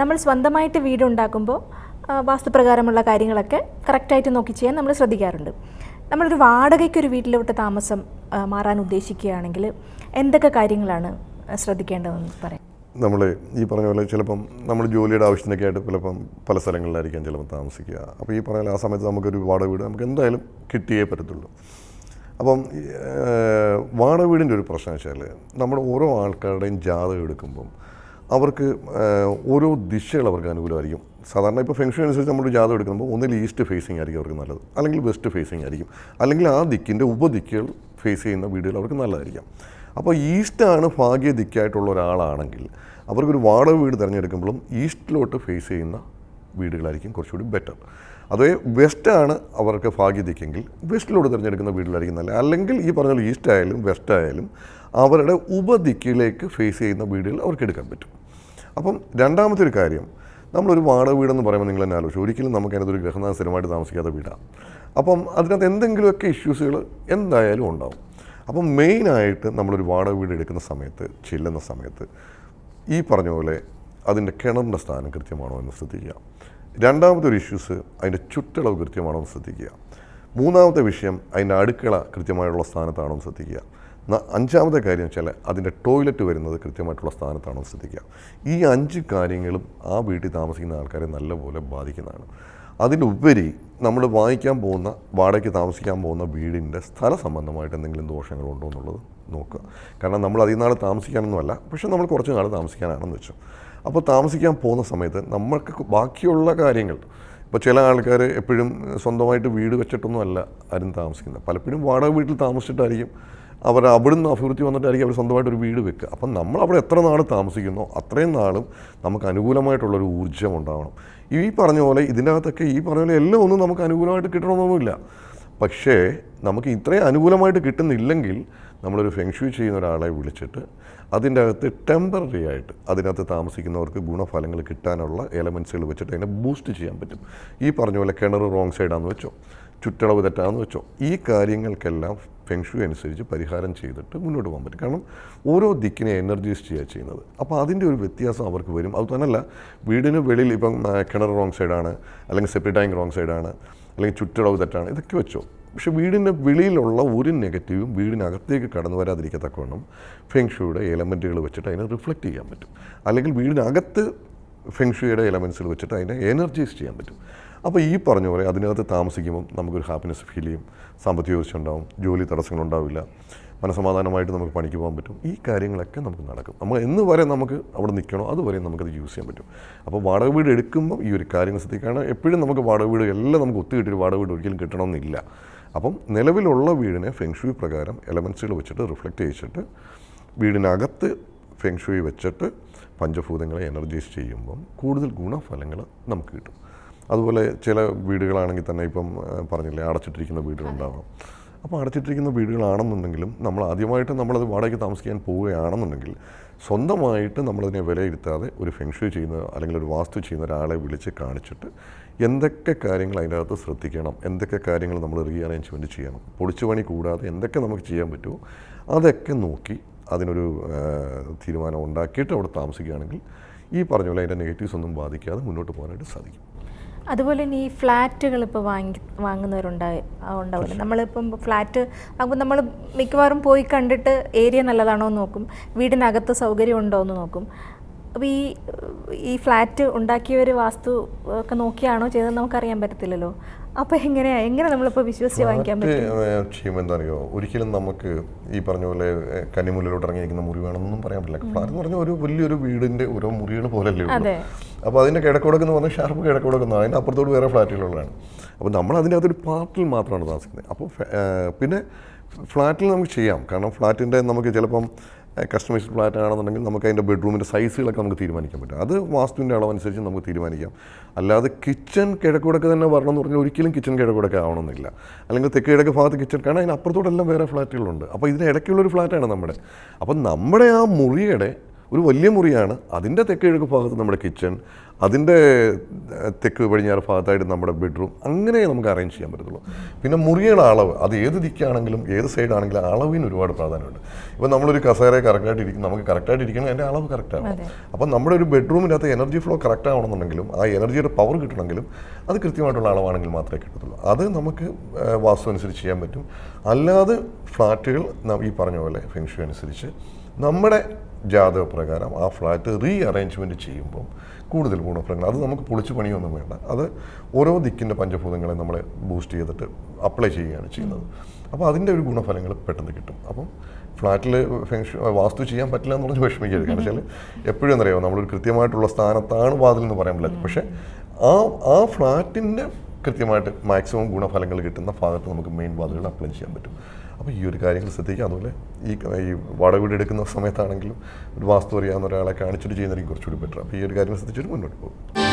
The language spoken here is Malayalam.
നമ്മൾ സ്വന്തമായിട്ട് വീടുണ്ടാക്കുമ്പോൾ വാസ്തുപ്രകാരമുള്ള കാര്യങ്ങളൊക്കെ കറക്റ്റായിട്ട് നോക്കി ചെയ്യാൻ നമ്മൾ ശ്രദ്ധിക്കാറുണ്ട്. നമ്മളൊരു വാടകയ്ക്കൊരു വീട്ടിലോട്ട് താമസം മാറാൻ ഉദ്ദേശിക്കുകയാണെങ്കിൽ എന്തൊക്കെ കാര്യങ്ങളാണ് ശ്രദ്ധിക്കേണ്ടതെന്ന് പറയാം? നമ്മൾ ഈ പറഞ്ഞ പോലെ ചിലപ്പം നമ്മൾ ജോലിയുടെ ആവശ്യത്തിനൊക്കെ ആയിട്ട് ചിലപ്പം പല സ്ഥലങ്ങളിലായിരിക്കാം ചിലപ്പം താമസിക്കുക. അപ്പോൾ ഈ പറഞ്ഞ ആ സമയത്ത് നമുക്കൊരു വാടക വീട് നമുക്ക് എന്തായാലും കിട്ടിയേ പറ്റത്തുള്ളൂ. അപ്പം വാടക വീടിന്റെ ഒരു പ്രശ്നം വെച്ചാൽ നമ്മൾ ഓരോ ആൾക്കാരുടെയും ജാതകം എടുക്കുമ്പം അവർക്ക് ഓരോ ദിശകൾ അവർക്ക് അനുകൂലമായിരിക്കും. സാധാരണ ഇപ്പോൾ ഫെങ്ഷൻ അനുസരിച്ച് നമ്മൾ ജാതം എടുക്കുമ്പോൾ ഒന്നിൽ ഈസ്റ്റ് ഫേസിങ് ആയിരിക്കും അവർക്ക് നല്ലത്. അല്ലെങ്കിൽ വെസ്റ്റ് ഫേസിങ് ആയിരിക്കും. അല്ലെങ്കിൽ ആ ദിക്കിന്റെ ഉപദിക്കുകൾ ഫേസ് ചെയ്യുന്ന വീടുകൾ അവർക്ക് നല്ലതായിരിക്കാം. അപ്പോൾ ഈസ്റ്റാണ് ഭാഗ്യ ദിക്കായിട്ടുള്ള ഒരാളാണെങ്കിൽ അവർക്കൊരു വാടക വീട് തിരഞ്ഞെടുക്കുമ്പോഴും ഈസ്റ്റിലോട്ട് ഫേസ് ചെയ്യുന്ന വീടുകളായിരിക്കും കുറച്ചുകൂടി ബെറ്റർ. അതേ വെസ്റ്റാണ് അവർക്ക് ഭാഗ്യദിക്കെങ്കിൽ വെസ്റ്റിലോട്ട് തിരഞ്ഞെടുക്കുന്ന വീടുകളായിരിക്കും നല്ല അല്ലെങ്കിൽ ഈ പറഞ്ഞ ഈസ്റ്റ് ആയാലും വെസ്റ്റ് ആയാലും അവരുടെ ഉപദിക്കിലേക്ക് ഫേസ് ചെയ്യുന്ന വീടുകൾ അവർക്ക് എടുക്കാൻ പറ്റും. അപ്പം രണ്ടാമത്തെ ഒരു കാര്യം നമ്മളൊരു വാടക വീടെന്ന് പറയുമ്പോൾ നിങ്ങൾ തന്നെ ആലോചിച്ചു ഒരിക്കലും നമുക്ക് അതിനകത്തൊരു ഗ്രഹനാഥ സ്ഥിരമായിട്ട് താമസിക്കാത്ത വീടാണ് അപ്പം അതിനകത്ത് എന്തെങ്കിലുമൊക്കെ ഇഷ്യൂസുകൾ എന്തായാലും ഉണ്ടാവും. അപ്പം മെയിനായിട്ട് നമ്മളൊരു വാടക വീട് എടുക്കുന്ന സമയത്ത് ചെല്ലുന്ന സമയത്ത് ഈ പറഞ്ഞ പോലെ അതിന്റെ കിണറിന്റെ സ്ഥാനം കൃത്യമാണോ എന്ന് ശ്രദ്ധിക്കുക. രണ്ടാമത്തെ ഒരു ഇഷ്യൂസ് അതിന്റെ ചുറ്റളവ് കൃത്യമാണോ എന്ന് ശ്രദ്ധിക്കുക. മൂന്നാമത്തെ വിഷയം അതിന്റെ അടുക്കള കൃത്യമായുള്ള സ്ഥാനത്താണോ എന്ന് ശ്രദ്ധിക്കുക. അഞ്ചാമത്തെ കാര്യം വെച്ചാൽ അതിന്റെ ടോയ്ലറ്റ് വരുന്നത് കൃത്യമായിട്ടുള്ള സ്ഥാനത്താണോ ശ്രദ്ധിക്കുക. ഈ അഞ്ച് കാര്യങ്ങളും ആ വീട്ടിൽ താമസിക്കുന്ന ആൾക്കാരെ നല്ലപോലെ ബാധിക്കുന്നതാണ്. അതിലുപരി നമ്മൾ വാങ്ങിക്കാൻ പോകുന്ന വാടകയ്ക്ക് താമസിക്കാൻ പോകുന്ന വീടിന്റെ സ്ഥല സംബന്ധമായിട്ട് എന്തെങ്കിലും ദോഷങ്ങളുണ്ടോ എന്നുള്ളത് നോക്കുക. കാരണം നമ്മൾ അധികം നാൾ താമസിക്കാനൊന്നുമല്ല പക്ഷേ നമ്മൾ കുറച്ച് നാൾ താമസിക്കാനാണെന്ന് വെച്ചു. അപ്പോൾ താമസിക്കാൻ പോകുന്ന സമയത്ത് നമ്മൾക്ക് ബാക്കിയുള്ള കാര്യങ്ങൾ ഇപ്പോൾ ചില ആൾക്കാർ എപ്പോഴും സ്വന്തമായിട്ട് വീട് വെച്ചിട്ടൊന്നും അല്ല ആരും താമസിക്കുന്നത്. പലപ്പോഴും വാടക വീട്ടിൽ താമസിച്ചിട്ടായിരിക്കും അവർ അവിടുന്ന് അഭിവൃദ്ധി വന്നിട്ടായിരിക്കും അവർ സ്വന്തമായിട്ട് ഒരു വീട് വെക്കുക. അപ്പം നമ്മൾ അവിടെ എത്ര നാൾ താമസിക്കുന്നു അത്രയും നാളും നമുക്ക് അനുകൂലമായിട്ടുള്ളൊരു ഊർജം ഉണ്ടാവണം. ഈ പറഞ്ഞ പോലെ ഇതിനകത്തൊക്കെ ഈ പറഞ്ഞ പോലെ എല്ലാം ഒന്നും നമുക്ക് അനുകൂലമായിട്ട് കിട്ടണമെന്നൊന്നുമില്ല. പക്ഷേ നമുക്ക് ഇത്രയും അനുകൂലമായിട്ട് കിട്ടുന്നില്ലെങ്കിൽ നമ്മളൊരു ഫെങ്ഷു ചെയ്യുന്ന ഒരാളെ വിളിച്ചിട്ട് അതിന്റെ അകത്ത് ടെമ്പററി ആയിട്ട് അതിനകത്ത് താമസിക്കുന്നവർക്ക് ഗുണഫലങ്ങൾ കിട്ടാനുള്ള എലമെൻസുകൾ വെച്ചിട്ട് അതിനെ ബൂസ്റ്റ് ചെയ്യാൻ പറ്റും. ഈ പറഞ്ഞ പോലെ കിണർ റോങ് സൈഡാന്ന് വെച്ചോ ചുറ്റളവ് തെറ്റാന്ന് വെച്ചോ ഈ കാര്യങ്ങൾക്കെല്ലാം ഫെങ്ഷു അനുസരിച്ച് പരിഹാരം ചെയ്തിട്ട് മുന്നോട്ട് പോകാൻ പറ്റും. കാരണം ഓരോ ദിക്കിനെ എനർജൈസ് ചെയ്യുക ചെയ്യുന്നത്. അപ്പോൾ അതിന്റെ ഒരു വ്യത്യാസം അവർക്ക് വരും. അത് തന്നെയല്ല വീടിന് വെളിയിൽ ഇപ്പം കിണർ റോങ് സൈഡാണ് അല്ലെങ്കിൽ സെപ്പറേറ്റ് ടാങ്ക് റോങ് സൈഡാണ് അല്ലെങ്കിൽ ചുറ്റളവ് തെറ്റാണ് ഇതൊക്കെ വെച്ചോ. പക്ഷെ വീടിന്റെ വെളിയിലുള്ള ഒരു നെഗറ്റീവും വീടിനകത്തേക്ക് കടന്നു വരാതിരിക്കത്തക്കവണ്ണം ഫെങ്ഷുയുടെ എലമെന്റുകൾ വെച്ചിട്ട് അതിനെ റിഫ്ലക്റ്റ് ചെയ്യാൻ പറ്റും. അല്ലെങ്കിൽ വീടിനകത്ത് ഫെങ്ഷുയുടെ എലമെൻസുകൾ വെച്ചിട്ട് അതിനെ എനർജൈസ് ചെയ്യാൻ പറ്റും. അപ്പോൾ ഈ പറഞ്ഞ പോലെ അതിനകത്ത് താമസിക്കുമ്പം നമുക്കൊരു ഹാപ്പിനെസ് ഫീൽ ചെയ്യും. സാമ്പത്തിക ഉയർച്ച ഉണ്ടാവും ജോലി തടസ്സങ്ങളുണ്ടാവില്ല മനസമാധാനമായിട്ട് നമുക്ക് പണിക്ക് പോകാൻ പറ്റും. ഈ കാര്യങ്ങളൊക്കെ നമുക്ക് നടക്കും. നമ്മൾ എന്ന് വരെ നമുക്ക് അവിടെ നിൽക്കണോ അതുവരെ നമുക്കത് യൂസ് ചെയ്യാൻ പറ്റും. അപ്പോൾ വാടക വീട് എടുക്കുമ്പോൾ ഈ ഒരു കാര്യങ്ങൾ ശ്രദ്ധിക്കുകയാണ് എപ്പോഴും നമുക്ക് വാടക വീട് എല്ലാം നമുക്ക് ഒത്തു കിട്ടിയൊരു വാടക വീട് ഒരിക്കലും കിട്ടണമെന്നില്ല. അപ്പം നിലവിലുള്ള വീടിനെ ഫെങ്ഷുയി പ്രകാരം എലമെൻസുകൾ വെച്ചിട്ട് റിഫ്ലക്റ്റ് ചെയ്യിച്ചിട്ട് വീടിനകത്ത് ഫെങ്ഷുയി വെച്ചിട്ട് പഞ്ചഭൂതങ്ങളെ എനർജൈസ് ചെയ്യുമ്പം കൂടുതൽ ഗുണഫലങ്ങൾ നമുക്ക് കിട്ടും. അതുപോലെ ചില വീടുകളാണെങ്കിൽ തന്നെ ഇപ്പം പറഞ്ഞില്ലേ അടച്ചിട്ടിരിക്കുന്ന വീടുകളുണ്ടാവാം. അപ്പോൾ അടച്ചിട്ടിരിക്കുന്ന വീടുകളാണെന്നുണ്ടെങ്കിലും നമ്മൾ ആദ്യമായിട്ട് നമ്മളത് വാടകയ്ക്ക് താമസിക്കാൻ പോവുകയാണെന്നുണ്ടെങ്കിൽ സ്വന്തമായിട്ട് നമ്മളതിനെ വിലയിരുത്താതെ ഒരു ഫെങ്ഷു ചെയ്യുന്ന അല്ലെങ്കിൽ ഒരു വാസ്തു ചെയ്യുന്ന ഒരാളെ വിളിച്ച് കാണിച്ചിട്ട് എന്തൊക്കെ കാര്യങ്ങൾ അതിന്റെ അകത്ത് ശ്രദ്ധിക്കണം എന്തൊക്കെ കാര്യങ്ങൾ നമ്മൾ റീ അറേഞ്ച്മെന്റ് ചെയ്യണം പൊളിച്ചു പണി കൂടാതെ എന്തൊക്കെ നമുക്ക് ചെയ്യാൻ പറ്റുമോ അതൊക്കെ നോക്കി അതിനൊരു തീരുമാനം ഉണ്ടാക്കിയിട്ട് അവിടെ താമസിക്കുകയാണെങ്കിൽ ഈ പറഞ്ഞ പോലെ അതിന്റെ നെഗറ്റീവ്സ് ഒന്നും ബാധിക്കാതെ മുന്നോട്ട് പോകാനായിട്ട് സാധിക്കും. അതുപോലെ തന്നെ ഈ ഫ്ലാറ്റുകൾ ഇപ്പോൾ വാങ്ങി വാങ്ങുന്നവരുണ്ടായി ഉണ്ടാവില്ല. നമ്മളിപ്പം ഫ്ലാറ്റ് അപ്പോൾ നമ്മൾ മിക്കവാറും പോയി കണ്ടിട്ട് ഏരിയ നല്ലതാണോ എന്ന് നോക്കും. വീടിനകത്ത് സൗകര്യം ഉണ്ടോ എന്ന് നോക്കും. അപ്പോൾ ഈ ഈ ഫ്ലാറ്റ് ഉണ്ടാക്കിയവർ വാസ്തു ഒക്കെ നോക്കിയാണോ ചെയ്തതെന്ന് നമുക്കറിയാൻ പറ്റത്തില്ലല്ലോ. അപ്പോൾ എങ്ങനെയാ എങ്ങനെ നമ്മളിപ്പോൾ വിശ്വസിച്ച് വാങ്ങിക്കാൻ പറ്റും? ക്ഷീമം എന്താ അറിയോ? ഒരിക്കലും നമുക്ക് ഈ പറഞ്ഞ പോലെ ഏ, ഇറങ്ങിയിരിക്കുന്ന മുറി വേണമെന്നൊന്നും പറയാൻ പറ്റില്ല. ഫ്ലാറ്റ് എന്ന് പറഞ്ഞാൽ ഒരു വലിയൊരു വീടിന്റെ ഓരോ മുറികൾ പോലല്ലേ ഉള്ളൂ. അതെ. അപ്പോൾ അതിന്റെ കിഴക്കോടൊക്കെ എന്ന് പറഞ്ഞാൽ ഷാർപ്പ് കിഴക്കോടൊക്കെ അതിന്റെ അപ്പുറത്തോട് വേറെ ഫ്ലാറ്റുകളുള്ളതാണ്. അപ്പോൾ നമ്മൾ അതിന്റെ അകത്തൊരു പാർട്ടിൽ മാത്രമാണ് താമസിക്കുന്നത്. അപ്പോൾ പിന്നെ ഫ്ലാറ്റിൽ നമുക്ക് ചെയ്യാം. കാരണം ഫ്ലാറ്റിന്റെ നമുക്ക് ചിലപ്പം കസ്റ്റമൈസ്ഡ് ഫ്ലാറ്റ് ആണെന്നുണ്ടെങ്കിൽ നമുക്ക് അതിന്റെ ബെഡ്റൂമിന്റെ സൈസുകളൊക്കെ നമുക്ക് തീരുമാനിക്കാൻ പറ്റും. അത് വാസ്തുവിന്റെ അളവനുസരിച്ച് നമുക്ക് തീരുമാനിക്കാം. അല്ലാതെ കിച്ചൺ കിഴക്കൂടൊക്കെ തന്നെ വരണം എന്ന് പറഞ്ഞാൽ ഒരിക്കലും കിച്ചൺ കിഴക്കൂടൊക്കെ ആവണമെന്നില്ല. അല്ലെങ്കിൽ തെക്ക് കിഴക്ക് ഭാഗത്ത് കിച്ചൺ കാരണം അതിന് അപ്പുറത്തോടെല്ലാം വേറെ ഫ്ലാറ്റുകളുണ്ട് അപ്പോൾ ഇതിന് ഇടയ്ക്കുള്ളൊരു ഫ്ലാറ്റാണ് നമ്മുടെ. അപ്പം നമ്മുടെ ആ മുറിയുടെ ഒരു വലിയ മുറിയാണ്. അതിന്റെ തെക്ക് കിഴക്ക് ഭാഗത്ത് നമ്മുടെ കിച്ചൺ അതിന്റെ തെക്ക് പടിഞ്ഞാറ് ഭാഗത്തായിട്ട് നമ്മുടെ ബെഡ്റൂം അങ്ങനെ നമുക്ക് അറേഞ്ച് ചെയ്യാൻ പറ്റത്തുള്ളൂ. പിന്നെ മുറിയുടെ അളവ് അത് ഏത് ദിക്കാണെങ്കിലും ഏത് സൈഡാണെങ്കിലും അളവിന് ഒരുപാട് പ്രാധാന്യമുണ്ട്. ഇപ്പോൾ നമ്മളൊരു കസേര കറക്റ്റായിട്ട് ഇരിക്കും നമുക്ക് കറക്റ്റായിട്ട് ഇരിക്കണം അതിന്റെ അളവ് കറക്റ്റാണ് അതെ. അപ്പം നമ്മുടെ ഒരു ബെഡ്റൂമിനകത്ത് എനർജി ഫ്ലോ കറക്റ്റ് ആവണമെന്നുണ്ടെങ്കിലും ആ എനർജിയുടെ പവർ കിട്ടണമെങ്കിലും അത് കൃത്യമായിട്ടുള്ള അളവാണെങ്കിൽ മാത്രമേ കിട്ടത്തുള്ളൂ. അത് നമുക്ക് വാസ്തു അനുസരിച്ച് ചെയ്യാൻ പറ്റും. അല്ലാതെ ഫ്ലാറ്റുകൾ ഈ പറഞ്ഞ പോലെ ഫെങ്ഷു അനുസരിച്ച് നമ്മുടെ ജാതക പ്രകാരം ആ ഫ്ലാറ്റ് റീ അറേഞ്ച്മെന്റ് ചെയ്യുമ്പം കൂടുതൽ ഗുണഫലങ്ങൾ. അത് നമുക്ക് പൊളിച്ച് പണിയൊന്നും വേണ്ട. അത് ഓരോ ദിക്കിന്റെ പഞ്ചഭൂതങ്ങളെ നമ്മൾ ബൂസ്റ്റ് ചെയ്തിട്ട് അപ്ലൈ ചെയ്യുകയാണ് ചെയ്യുന്നത്. അപ്പോൾ അതിന്റെ ഒരു ഗുണഫലങ്ങൾ പെട്ടെന്ന് കിട്ടും. അപ്പം ഫ്ലാറ്റിൽ ഫെങ്ഷു വാസ്തു ചെയ്യാൻ പറ്റില്ല എന്ന് പറഞ്ഞ് വിഷമിക്കരുത്. കാരണം വെച്ചാൽ എപ്പോഴും എന്നറിയാമോ നമ്മളൊരു കൃത്യമായിട്ടുള്ള സ്ഥാനത്താണ് വാതിൽ എന്ന് പറയാൻ പറ്റില്ല. പക്ഷേ ആ ആ ഫ്ലാറ്റിന്റെ കൃത്യമായിട്ട് മാക്സിമം ഗുണഫലങ്ങൾ കിട്ടുന്ന ഭാഗത്ത് നമുക്ക് മെയിൻ വാതിലുകൾ അപ്ലൈ ചെയ്യാൻ പറ്റും. അപ്പോൾ ഈ ഒരു കാര്യങ്ങൾ ശ്രദ്ധിക്കുക. അതുപോലെ ഈ ഈ വാടക വീട് എടുക്കുന്ന സമയത്താണെങ്കിലും ഒരു വാസ്തു അറിയാവുന്ന ഒരാളെ കാണിച്ചിട്ട് ചെയ്യുന്നതായിരിക്കും കുറച്ചുകൂടി ബെറ്റർ അപ്പോൾ ഈ ഒരു കാര്യം ശ്രദ്ധിച്ചിട്ട് മുന്നോട്ട് പോകും.